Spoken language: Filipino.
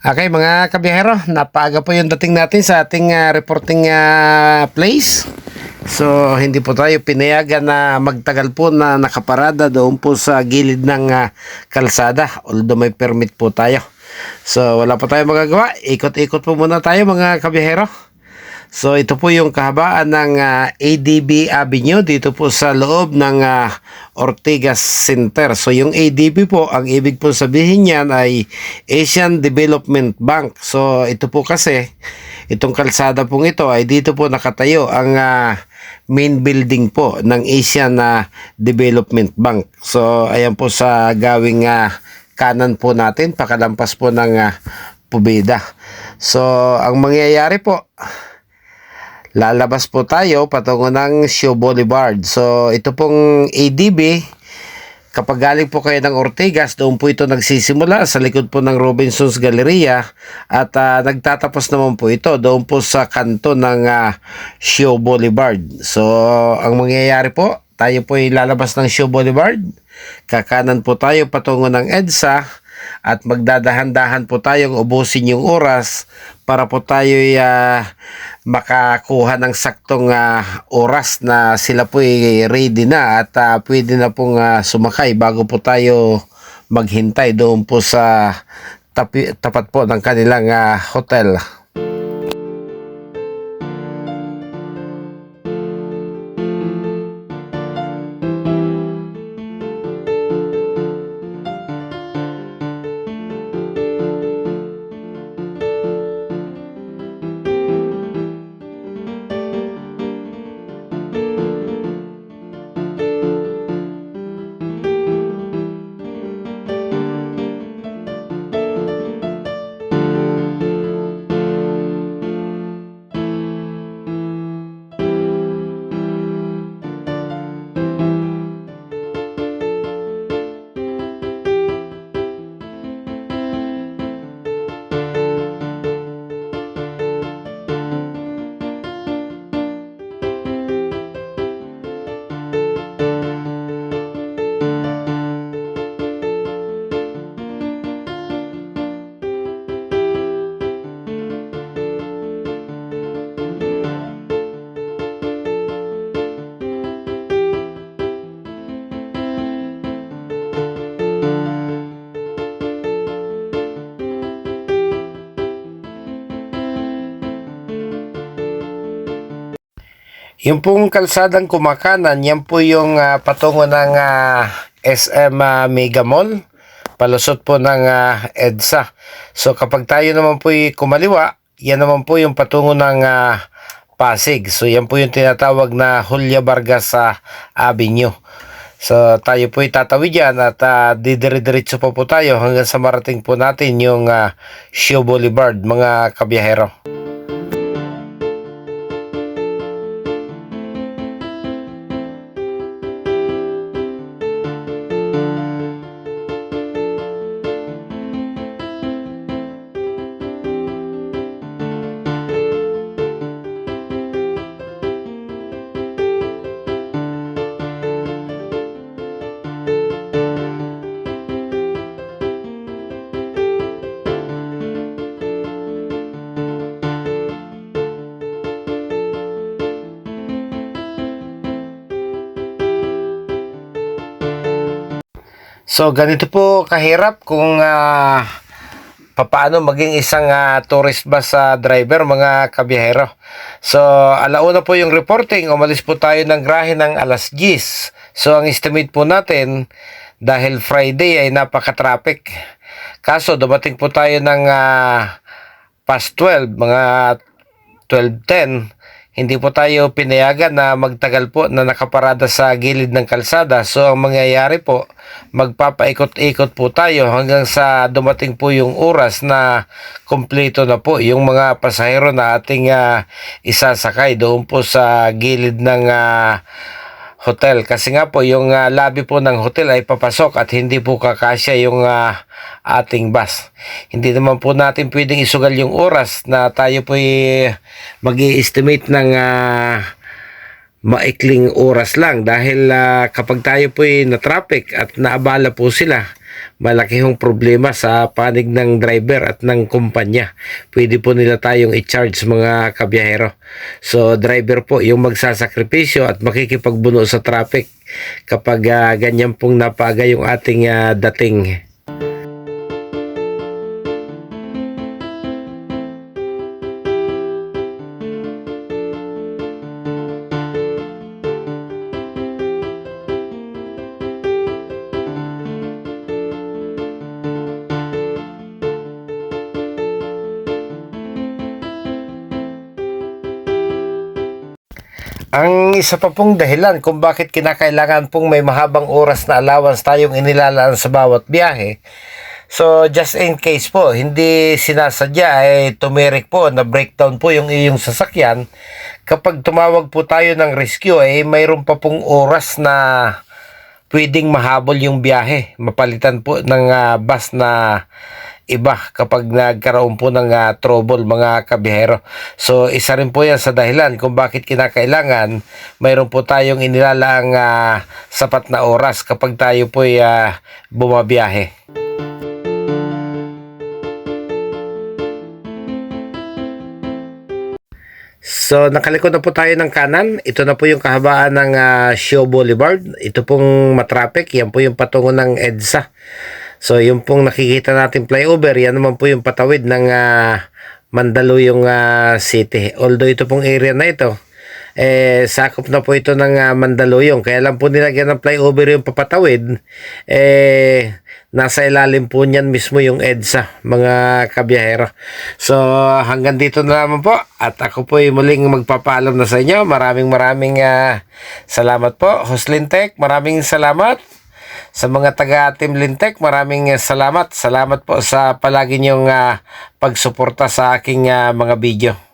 Okay mga kabiyahero, napaaga po yung dating natin sa ating ah, reporting ah, place. So hindi po tayo pinayagan na magtagal po na nakaparada doon po sa gilid ng ah, kalsada. Although may permit po tayo. So wala po tayo magagawa. Ikot-ikot po muna tayo mga kabiyahero. So ito po yung kahabaan ng ah, ADB Avenue dito po sa loob ng ah, Ortigas Center. So yung ADB po, ang ibig po sabihin niyan ay Asian Development Bank. So ito po kasi, itong kalsada pong ito ay dito po nakatayo ang ah, main building po ng Asian ah, Development Bank. So ayan po sa gawing ah, kanan po natin, pakalampas po ng ah, Pubeda. So ang mangyayari po, lalabas po tayo patungo ng Show Boulevard. So, ito pong ADB, kapag galing po kayo ng Ortigas, doon po ito nagsisimula sa likod po ng Robinson's Galleria at ah, nagtatapos naman po ito doon po sa kanto ng ah, Show Boulevard. So, ang mangyayari po, tayo po ay lalabas ng Show Boulevard. Kakanan po tayo patungo ng EDSA at magdadahan-dahan po tayong ubusin yung oras para po tayo ah, makakuha ng saktong ah, oras na sila po ay ready na at ah, pwede na pong ah, sumakay bago po tayo maghintay doon po sa tapi, tapat po ng kanilang ah, hotel. Yung pong kalsadang kumakanan, yan po yung ah, patungo ng ah, SM ah, Mega Mall. Palusot po ng ah, EDSA. So kapag tayo naman po kumaliwa, yan naman po yung patungo ng ah, Pasig. So yan po yung tinatawag na Julia Vargas sa Avenue. So tayo po tatawid yan at uh, didire-diretso po po tayo hanggang sa marating po natin yung ah, Show Boulevard mga kabiyahero. So ganito po kahirap kung ah, papaano maging isang ah, tourist bus sa driver mga kabiyahero. So alauna po yung reporting, umalis po tayo ng grahe ng alas 10. So ang estimate po natin dahil Friday ay napaka-traffic. Kaso dumating po tayo ng ah, past 12, mga 12.10 hindi po tayo pinayagan na magtagal po na nakaparada sa gilid ng kalsada. So ang mangyayari po, magpapaikot-ikot po tayo hanggang sa dumating po yung oras na kumpleto na po yung mga pasahero na ating ah, isasakay doon po sa gilid ng ah, hotel. Kasi nga po yung ah, lobby po ng hotel ay papasok at hindi po kakasya yung ah, ating bus. Hindi naman po natin pwedeng isugal yung oras na tayo po mag estimate ng ah, maikling oras lang dahil ah, kapag tayo po na traffic at naabala po sila malaki hong problema sa panig ng driver at ng kumpanya. Pwede po nila tayong i-charge mga kabiyahero. So driver po yung magsasakripisyo at makikipagbuno sa traffic kapag ah, ganyan pong napaga yung ating ah, dating. Ang isa pa pong dahilan kung bakit kinakailangan pong may mahabang oras na allowance tayong inilalaan sa bawat biyahe. So, just in case po, hindi sinasadya ay tumirik po na breakdown po yung iyong sasakyan. Kapag tumawag po tayo ng rescue ay mayroon pa pong oras na pwedeng mahabol yung biyahe. Mapalitan po ng ah, bus na iba kapag nagkaroon po ng ah, trouble mga kabihero. So isa rin po yan sa dahilan kung bakit kinakailangan mayroon po tayong inilalaang ah, sapat na oras kapag tayo po ay ah, bumabiyahe. So, nakalikod na po tayo ng kanan. Ito na po yung kahabaan ng ah, Shio Boulevard. Ito pong matraffic. Yan po yung patungo ng EDSA. So, yung pong nakikita natin flyover, yan naman po yung patawid ng ah, Mandaluyong ah, City. Although ito pong area na ito, eh, sakop na po ito ng ah, Mandaluyong. Kaya lang po nilagyan ng flyover yung papatawid. Eh, nasa ilalim po niyan mismo yung EDSA, mga kabiyahero. So, hanggang dito na naman po. At ako po ay muling magpapaalam na sa inyo. Maraming maraming ah, salamat po. Hoslintek, maraming salamat. Sa mga taga Team Lintek, maraming ah, salamat. Salamat po sa palagi niyong ah, pagsuporta sa aking ah, mga video.